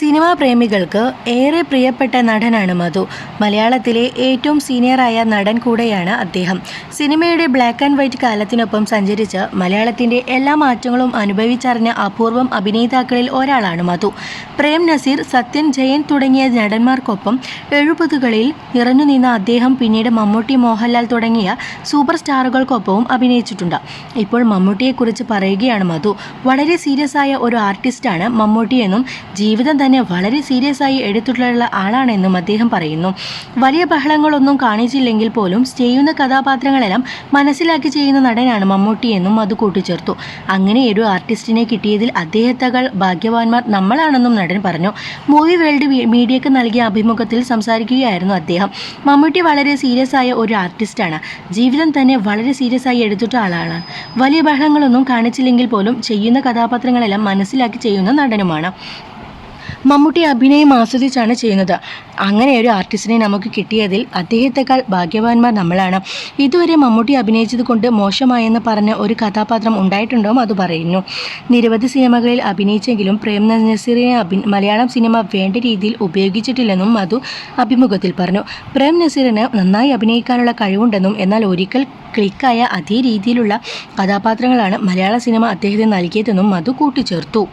Cinema പ്രേമികൾക്ക് ഏറെ പ്രിയപ്പെട്ട നടനാണ് മധു. മലയാളത്തിലെ ഏറ്റവും സീനിയറായ നടൻ കൂടെയാണ് അദ്ദേഹം. സിനിമയുടെ ബ്ലാക്ക് ആൻഡ് വൈറ്റ് കാലത്തിനൊപ്പം സഞ്ചരിച്ച് മലയാളത്തിന്റെ എല്ലാ മാറ്റങ്ങളും അനുഭവിച്ചറിഞ്ഞ അപൂർവം അഭിനേതാക്കളിൽ ഒരാളാണ് മധു. പ്രേം നസീർ സത്യൻ ജയൻ തുടങ്ങിയ നടന്മാർക്കൊപ്പം എഴുപതുകളിൽ നിറഞ്ഞു നിന്ന അദ്ദേഹം പിന്നീട് മമ്മൂട്ടി മോഹൻലാൽ തുടങ്ങിയ സൂപ്പർ സ്റ്റാറുകൾക്കൊപ്പവും അഭിനയിച്ചിട്ടുണ്ട്. ഇപ്പോൾ മമ്മൂട്ടിയെക്കുറിച്ച് പറയുകയാണ് മധു. വളരെ സീരിയസ് ആയ ഒരു ആർട്ടിസ്റ്റാണ് മമ്മൂട്ടി എന്നും ജീവിതം തന്നെ വളരെ സീരിയസ് ആയി എടുത്തിട്ടുള്ള ആളാണെന്നും അദ്ദേഹം പറയുന്നു. വലിയ ബഹളങ്ങളൊന്നും കാണിച്ചില്ലെങ്കിൽ പോലും ചെയ്യുന്ന കഥാപാത്രങ്ങളെല്ലാം മനസ്സിലാക്കി ചെയ്യുന്ന നടനാണ് മമ്മൂട്ടി എന്നും അത് കൂട്ടിച്ചേർത്തു. അങ്ങനെ ഒരു ആർട്ടിസ്റ്റിനെ കിട്ടിയതിൽ അദ്ദേഹത്തകൾ ഭാഗ്യവാന്മാർ നമ്മളാണെന്നും നടൻ പറഞ്ഞു. മൂവി വേൾഡ് മീഡിയക്ക് നൽകിയ അഭിമുഖത്തിൽ സംസാരിക്കുകയായിരുന്നു അദ്ദേഹം. മമ്മൂട്ടി വളരെ സീരിയസ് ആയ ഒരു ആർട്ടിസ്റ്റാണ് ജീവിതം തന്നെ വളരെ സീരിയസ് ആയി എടുത്തിട്ട ആളാണ്. വലിയ ബഹളങ്ങളൊന്നും കാണിച്ചില്ലെങ്കിൽ പോലും ചെയ്യുന്ന കഥാപാത്രങ്ങളെല്ലാം മനസ്സിലാക്കി ചെയ്യുന്ന നടനുമാണ്. മമ്മൂട്ടി അഭിനയം ആസ്വദിച്ചാണ് ചെയ്യുന്നത്. അങ്ങനെ ഒരു ആർട്ടിസ്റ്റിനെ നമുക്ക് കിട്ടിയതിൽ അദ്ദേഹത്തെക്കാൾ ഭാഗ്യവാന്മാർ നമ്മളാണ്. ഇതുവരെ മമ്മൂട്ടി അഭിനയിച്ചത് കൊണ്ട് മോശമായെന്ന് പറഞ്ഞ ഒരു കഥാപാത്രം ഉണ്ടായിട്ടുണ്ടോ അത് പറയുന്നു. നിരവധി സിനിമകളിൽ അഭിനയിച്ചെങ്കിലും പ്രേം നസീറിനെ അഭി മലയാളം സിനിമ വേണ്ട രീതിയിൽ ഉപയോഗിച്ചിട്ടില്ലെന്നും മധു അഭിമുഖത്തിൽ പറഞ്ഞു. പ്രേം നസീറിന് നന്നായി അഭിനയിക്കാനുള്ള കഴിവുണ്ടെന്നും എന്നാൽ ഒരിക്കൽ ക്ലിക്കായ അതേ രീതിയിലുള്ള കഥാപാത്രങ്ങളാണ് മലയാള സിനിമ അദ്ദേഹത്തിന് നൽകിയതെന്നും മധു കൂട്ടിച്ചേർത്തു.